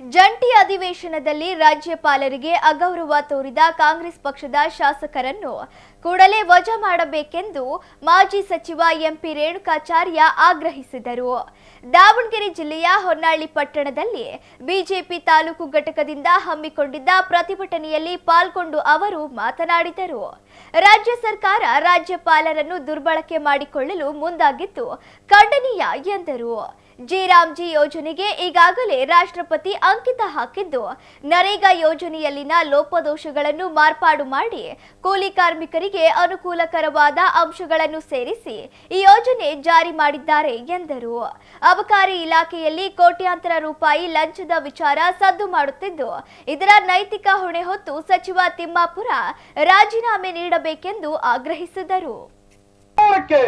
ಜಂಟಿ ಅಧಿವೇಶನದಲ್ಲಿ ರಾಜ್ಯಪಾಲರಿಗೆ ಅಗೌರವ ತೋರಿದ ಕಾಂಗ್ರೆಸ್ ಪಕ್ಷದ ಶಾಸಕರನ್ನು ಕೂಡಲೇ ವಜಾ ಮಾಡಬೇಕೆಂದು ಮಾಜಿ ಸಚಿವ ಎಂಪಿ ರೇಣುಕಾಚಾರ್ಯ ಆಗ್ರಹಿಸಿದರು. ದಾವಣಗೆರೆ ಜಿಲ್ಲೆಯ ಹೊನ್ನಾಳಿ ಪಟ್ಟಣದಲ್ಲಿ ಬಿಜೆಪಿ ತಾಲೂಕು ಘಟಕದಿಂದ ಹಮ್ಮಿಕೊಂಡಿದ್ದ ಪ್ರತಿಭಟನೆಯಲ್ಲಿ ಪಾಲ್ಗೊಂಡು ಅವರು ಮಾತನಾಡಿದರು. ರಾಜ್ಯ ಸರ್ಕಾರ ರಾಜ್ಯಪಾಲರನ್ನು ದುರ್ಬಳಕೆ ಮಾಡಿಕೊಳ್ಳಲು ಮುಂದಾಗಿದ್ದು ಖಂಡನೀಯ ಎಂದರು. ಜಿರಾಮ್ಜಿ ಯೋಜನೆಗೆ ಈಗಾಗಲೇ ರಾಷ್ಟ್ರಪತಿ ಅಂಕಿತ ಹಾಕಿದ್ದು, ನರೇಗಾ ಯೋಜನೆಯಲ್ಲಿನ ಲೋಪದೋಷಗಳನ್ನು ಮಾರ್ಪಾಡು ಮಾಡಿ ಕೂಲಿ ಕಾರ್ಮಿಕರಿಗೆ ಅನುಕೂಲಕರವಾದ ಅಂಶಗಳನ್ನು ಸೇರಿಸಿ ಈ ಯೋಜನೆ ಜಾರಿ ಮಾಡಿದ್ದಾರೆ ಎಂದರು. ಅಬಕಾರಿ ಇಲಾಖೆಯಲ್ಲಿ ಕೋಟ್ಯಾಂತರ ರೂಪಾಯಿ ಲಂಚದ ವಿಚಾರ ಸದ್ದು ಮಾಡುತ್ತಿದ್ದು, ಇದರ ನೈತಿಕ ಹೊಣೆ ಹೊತ್ತು ಸಚಿವ ತಿಮ್ಮಾಪುರ ರಾಜೀನಾಮೆ ನೀಡಬೇಕೆಂದು ಆಗ್ರಹಿಸಿದರು. ಬೇಕೇ.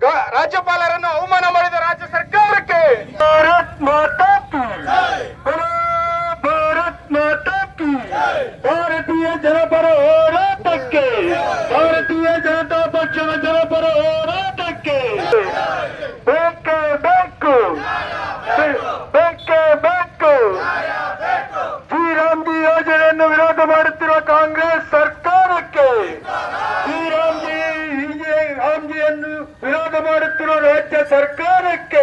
ರಾಜ್ಯಪಾಲರನ್ನು ಅವಮಾನ ಮಾಡಿದ ರಾಜ್ಯ ಸರ್ಕಾರಕ್ಕೆ. ಭಾರತ್ ಮಾತಾ ಭಾರತ್ ಮಾತಾ ಭಾರತೀಯ ಜನಪರ ಹೋರಾಟಕ್ಕೆ. ಭಾರತೀಯ ಜನತಾ ಪಕ್ಷದ ಜನಪರ ಹೋರಾಟಕ್ಕೆ ಬೇಕೇ ಬೇಕು ಬೇ- ಬೇಕೇ ಬೇಕು ಶ್ರೀರಾಮ್ಜಿ ಯೋಜನೆಯನ್ನು ವಿರೋಧ ಮಾಡುತ್ತಿರುವ ಕಾಂಗ್ರೆಸ್ ಸರ್ಕಾರಕ್ಕೆ ಶ್ರೀರಾಮ್ಜಿ ರಾಮ್ಜಿಯನ್ನು ವಿರೋಧ ಮಾಡುತ್ತಿರುವ ರಾಜ್ಯ ಸರ್ಕಾರಕ್ಕೆ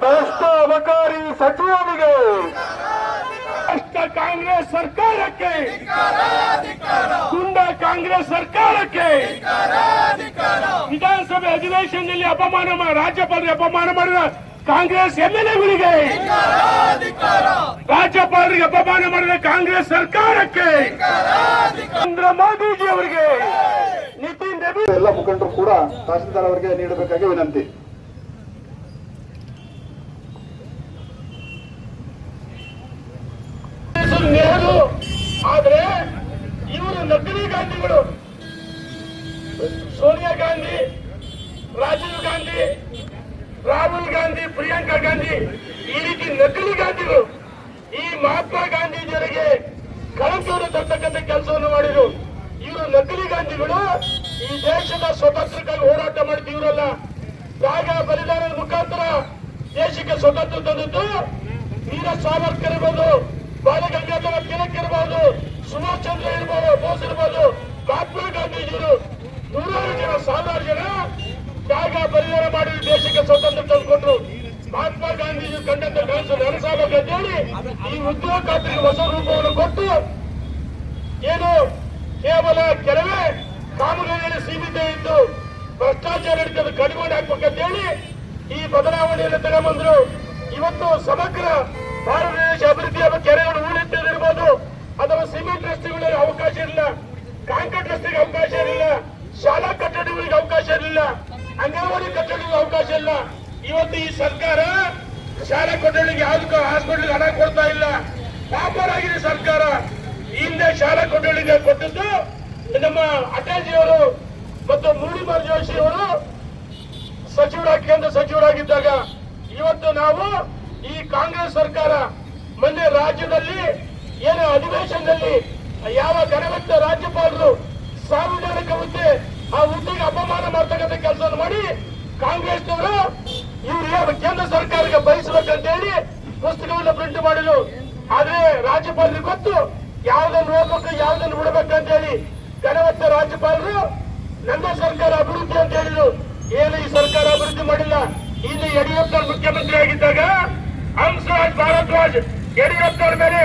ಭ್ರಷ್ಟ ಅಬಕಾರಿ ಸಚಿವನಿಗೆ ಭ್ರಷ್ಟ ಕಾಂಗ್ರೆಸ್ ಸರ್ಕಾರಕ್ಕೆ. ಗುಂಡ ಕಾಂಗ್ರೆಸ್ ಸರ್ಕಾರಕ್ಕೆ. ವಿಧಾನಸಭೆ ಅಧಿವೇಶನದಲ್ಲಿ ಅಪಮಾನ ರಾಜ್ಯಪಾಲರಿಗೆ ಅಪಮಾನ ಮಾಡಿದ ಕಾಂಗ್ರೆಸ್ ಎಂಎಲ್ಎಗಳಿಗೆ ರಾಜ್ಯಪಾಲರಿಗೆ ಅಪಮಾನ ಮಾಡಿದ ಕಾಂಗ್ರೆಸ್ ಸರ್ಕಾರಕ್ಕೆ. ನರೇಂದ್ರ ಮೋದಿಜಿ ಅವರಿಗೆ ಎಲ್ಲ ಮುಖಂಡರು ಕೂಡ ತಹಸೀಲ್ದಾರ್ ಅವರಿಗೆ ನೀಡಬೇಕಾಗಿ ವಿನಂತಿ. ಆದ್ರೆ ಇವರು ನಕಲಿ ಗಾಂಧಿಗಳು. ಸೋನಿಯಾ ಗಾಂಧಿ, ರಾಜೀವ್ ಗಾಂಧಿ, ರಾಹುಲ್ ಗಾಂಧಿ, ಪ್ರಿಯಾಂಕಾ ಗಾಂಧಿ, ಈ ರೀತಿ ನಕಲಿ ಗಾಂಧಿಗಳು ಈ ಮಹಾತ್ಮ ಗಾಂಧೀಜಿಯವರಿಗೆ ಕಳಂಕವನ್ನು ತರ್ತಕ್ಕಂಥ ಕೆಲಸವನ್ನು ಮಾಡಿದ್ರು. ಇವರು ನಕಲಿ ಗಾಂಧಿಗಳು. ಈ ದೇಶದ ಸ್ವತಂತ್ರಕ್ಕಾಗಿ ಹೋರಾಟ ಮಾಡ್ತೀವ್ರಲ್ಲ ತ್ಯಾಗ ಬಲಿದಾನದ ಮುಖಾಂತರ ದೇಶಕ್ಕೆ ಸ್ವತಂತ್ರ ತಂದಿದ್ದು ವೀರ ಸಾವರ್ಕರ್ ಇರ್ಬೋದು ಬಾಲಗಂಗಾಧರ ತಿಲಕ್ ಇರ್ಬೋದು, ಸುಭಾಷ್ ಚಂದ್ರ ಇರ್ಬೋದು, ಬೋಸ್ ಇರ್ಬೋದು, ಮಹಾತ್ಮ ಗಾಂಧೀಜಿಯವರು ನೂರಾರು ಜನ ಸಾವಿರಾರು ಜನ ತ್ಯಾಗ ಬಲಿದಾನ ಮಾಡಿ ದೇಶಕ್ಕೆ ಸ್ವತಂತ್ರ ತಂದುಕೊಂಡ್ರು. ಮಹಾತ್ಮ ಗಾಂಧೀಜಿ ಕಂಡಂತ ಕನಸು ನನಸಾಗಬೇಕಂತ ಹೇಳಿ ಈ ಉದ್ಯೋಗ ಖಾತ್ರಿಗೆ ಹೊಸ ರೂಪವನ್ನು ಕೊಟ್ಟು ಏನು ಕೇವಲ ಕೆಲವೇ ಕಾಮಗಾರಿಯಲ್ಲಿ ಸೀಮಿತ ಇದ್ದು ಭ್ರಷ್ಟಾಚಾರ ಹಿಡಿತದ ಕಡಿಮೆ ಅಂತ ಹೇಳಿ ಈ ಬದಲಾವಣೆಯನ್ನು ತಗೊಂಡ್ಬಂದ್ರು ಇವತ್ತು ಸಮಗ್ರ ಭಾರತ ದೇಶ ಅಭಿವೃದ್ಧಿ ಅಥವಾ ಕೆರೆಗಳು ಉಳಿತಿರ್ಬೋದು ಅಥವಾ ಸಿಮೆಂಟ್ ರಸ್ತೆಗಳಿಗೆ ಅವಕಾಶ ಇಲ್ಲ, ಕಾಂಕ್ರೀಟ್ ರಸ್ತೆಗೆ ಅವಕಾಶ ಇರಲಿಲ್ಲ ಶಾಲಾ ಕಟ್ಟಡಗಳಿಗೆ ಅವಕಾಶ ಇರಲಿಲ್ಲ ಅಂಗನವಾಡಿ ಕಟ್ಟಡಗಳಿಗೆ ಅವಕಾಶ ಇಲ್ಲ. ಇವತ್ತು ಈ ಸರ್ಕಾರ ಶಾಲಾ ಕೊಠಡಿಗೆ ಯಾವುದಕ್ಕೂ ಹಾಸ್ಪಿಟಲ್ಗೆ ಹಣ ಕೊಡ್ತಾ ಇಲ್ಲ. ಪಾಪರಾಗಿದೆ ಸರ್ಕಾರ ಹಿಂದೆ ಶಾಲಾ ಕೊಠಡಿಗೆ ಕೊಟ್ಟದ್ದು ನಮ್ಮ ಅಟಲ್ಜಿಯವರು ಮತ್ತು ಮುರಳೀಧರ್ ಜೋಶಿ ಅವರು ಸಚಿವರಾಗಿ ಕೇಂದ್ರ ಸಚಿವರಾಗಿದ್ದಾಗ ಇವತ್ತು ನಾವು ಈ ಕಾಂಗ್ರೆಸ್ ಸರ್ಕಾರ ಮೊನ್ನೆ ರಾಜ್ಯದಲ್ಲಿ ಏನು ಅಧಿವೇಶನದಲ್ಲಿ ಯಾವ ಘನವೆತ್ತ ರಾಜ್ಯಪಾಲರು ಸಾಂವಿಧಾನಿಕ ಹುದ್ದೆ, ಆ ಹುದ್ದೆಗೆ ಅಪಮಾನ ಮಾಡ್ತಕ್ಕಂಥ ಕೆಲಸವನ್ನು ಮಾಡಿ ಕಾಂಗ್ರೆಸ್ನವರು ಇವ್ರು ಕೇಂದ್ರ ಸರ್ಕಾರಕ್ಕೆ ಬಯಸಬೇಕಂತ ಹೇಳಿ ಪುಸ್ತಕವನ್ನು ಪ್ರಿಂಟ್ ಮಾಡಿದ್ರು. ಆದ್ರೆ ರಾಜ್ಯಪಾಲರಿಗೆ ಗೊತ್ತು, ಯಾವ್ದನ್ನು ಓದ್ಬೇಕು, ಯಾವ್ದನ್ನು ಬಿಡಬೇಕಂತ ಹೇಳಿ ಘನವೆತ್ತ ರಾಜ್ಯಪಾಲರು ನಮ್ಮ ಸರ್ಕಾರ ಅಭಿವೃದ್ಧಿ ಅಂತ ಹೇಳಿದ್ರು. ಏನು ಈ ಸರ್ಕಾರ ಅಭಿವೃದ್ಧಿ ಮಾಡಿಲ್ಲ, ಇಲ್ಲಿ ಯಡಿಯೂರಪ್ಪ ಮುಖ್ಯಮಂತ್ರಿ ಆಗಿದ್ದಾಗ ಹಂಸರಾಜ್ ಭಾರದ್ವಾಜ್ ಯಡಿಯೂರಪ್ಪ ಮೇಲೆ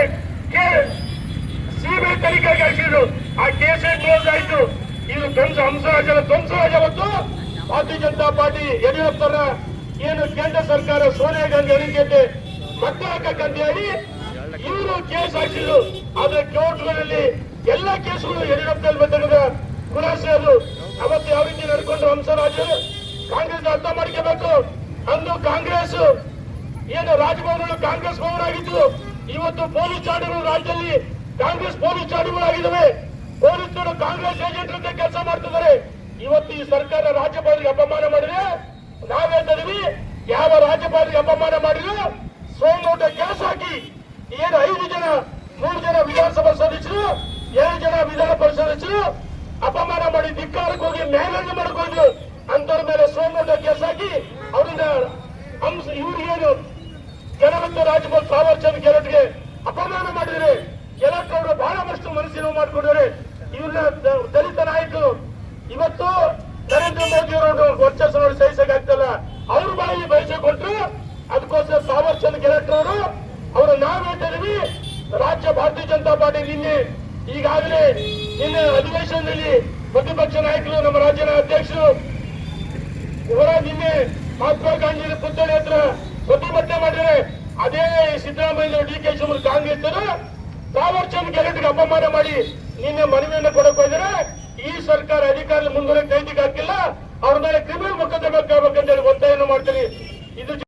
ಸಿಬಿಐ ತನಿಖೆ ಕಳಿಸಿದ್ರು ಆ ಕೇಸ್ ಕ್ಲೋಸ್ ಆಯ್ತು. ಇದು ಧ್ವಂಸ ಹಂಸರಾಜನ ಧ್ವಂಸರಾಜ್ ಅವತ್ತು ಭಾರತೀಯ ಜನತಾ ಪಾರ್ಟಿ ಯಡಿಯೂರಪ್ಪರ ಏನು ಕೇಂದ್ರ ಸರ್ಕಾರ ಸೋನಿಯಾ ಗಾಂಧಿ ಅಡಿಗೆ ಮತ್ತೆ ಹಾಕಕ್ಕಂತ ಹೇಳಿ ಇವರು ಕೇಸ್ ಹಾಕಿದ್ರು ಆದ್ರೆ ಕೋರ್ಟ್ಗಳಲ್ಲಿ ಎಲ್ಲ ಕೇಸುಗಳು ಯಡಿಯೂರಪ್ಪನಲ್ಲಿ ಬಂದಿರುವ. ಖುಲಾಸೆ ಅದು ಅವತ್ತು ಯಾವ ರೀತಿ ನಡ್ಕೊಂಡು ಹಂಸರಾಜರು ಕಾಂಗ್ರೆಸ್ ಅರ್ಥ ಮಾಡ್ಕೋಬೇಕು. ಅಂದು ಕಾಂಗ್ರೆಸ್, ಏನು ರಾಜಭವನಗಳು ಕಾಂಗ್ರೆಸ್ ಭವನ ಆಗಿತ್ತು ಇವತ್ತು ಪೊಲೀಸ್ ಚಾಡಿಗಳು ರಾಜ್ಯದಲ್ಲಿ ಕಾಂಗ್ರೆಸ್ ಪೊಲೀಸ್ ಠಾಣೆಗಳಾಗಿದ್ದಾವೆ ಪೊಲೀಸರು ಕಾಂಗ್ರೆಸ್ ಏಜೆಂಟ್ ಅಂತ ಕೆಲಸ ಮಾಡ್ತಿದ್ದಾರೆ. ಇವತ್ತು ಈ ಸರ್ಕಾರ ರಾಜ್ಯಪಾಲರಿಗೆ ಅಪಮಾನ ಮಾಡಿದ್ರೆ ನಾವೇ ತಡವಿ ಯಾವ ರಾಜ್ಯಪಾಲರಿಗೆ ಅಪಮಾನ ಮಾಡಿದ್ರು? ಸೋಮೋಟ ಕೆಲಸ ಹಾಕಿ. ಏನು ಐದು ಜನ, ಮೂರು ಜನ ವಿಧಾನಸಭಾ ಸದಸ್ಯರು ವಿಧಾನ ಪರಿಷತ್ ಅಪಮಾನ ಮಾಡಿ ಧಿಕ್ಕಾರಕ್ಕೆ ಹೋಗಿ ನ್ಯಾಯಾಲಯ ಮಾಡಕ್ ಹೋದ್ರು ಅಂತವ್ರ ಮೇಲೆ ಸೋಮಣ್ಣ ಕೇಸ್ ಹಾಕಿ ಅವರಿಂದ ಅಂಶ ಇವ್ರಿಗೇನು ಕೆಲವಂತ ರಾಜ್ಯಪಾಲ್ ತಾವರ್ ಚಂದ್ ಗೆಹ್ಲೋಟ್ಗೆ ಅಪಮಾನ ಮಾಡಿದ್ರೆ ಗೆಹ್ಲೋಟ್ ಅವರು ಬಹಳ ಮಷ್ಟು ಮನಸ್ಸಿನ ಮಾಡಿಕೊಂಡಿದ್ದಾರೆ. ಇವ್ರನ್ನ ದ- ದಲಿತ ನಾಯಕರು ಇವತ್ತು ನರೇಂದ್ರ ಮೋದಿ ಅವರು ವರ್ಚಸ್ ನೋಡಿ ಸಹಿಸಕ್ಕಾಗ್ತಲ್ಲ. ಅವ್ರ ಬಾಯಿ ಬಯಸ ಕೊಟ್ಟರು ಅದಕ್ಕೋಸ್ಕರ ತಾವರ್ ಚಂದ್ ಗೆಹ್ಲೋಟ್ ಅವರು ಅವರು ನಾವೇ ಹೇಳ್ತಿದೀವಿ ರಾಜ್ಯ ಭಾರತೀಯ ಜನತಾ ಪಾರ್ಟಿ ನಿನ್ನೆ ಈಗಾಗಲೇ ನಿನ್ನೆ ಅಧಿವೇಶನದಲ್ಲಿ ಪ್ರತಿಪಕ್ಷ ನಾಯಕರು ನಮ್ಮ ರಾಜ್ಯದ ಅಧ್ಯಕ್ಷರು ಇವರ ನಿನ್ನೆ ಮಹಾತ್ಮ ಗಾಂಧಿ ಪುತ್ಥಳಿ ಹತ್ರ ಪ್ರತಿಭಟನೆ ಮಾಡಿದರೆ ಅದೇ Siddaramaiah D K Shivamogga Congress Thawar Chand ಗೆಹ್ಲೋಟ್ಗೆ ಅಪಮಾನ ಮಾಡಿ ನಿನ್ನೆ ಮನವಿಯನ್ನು ಕೊಡಕ್ ಹೋದರೆ ಈ ಸರ್ಕಾರ ಅಧಿಕಾರದ ಮುಂದುವರೆ ಕೈದಿಗೆ ಹಾಕಿಲ್ಲ ಅವ್ರ ಮೇಲೆ ಕ್ರಿಮಿನಲ್ ಮೊಕದ್ದಮೆ ಅಂತ ಹೇಳಿ ಒತ್ತಾಯವನ್ನು ಮಾಡ್ತೀನಿ ಇದು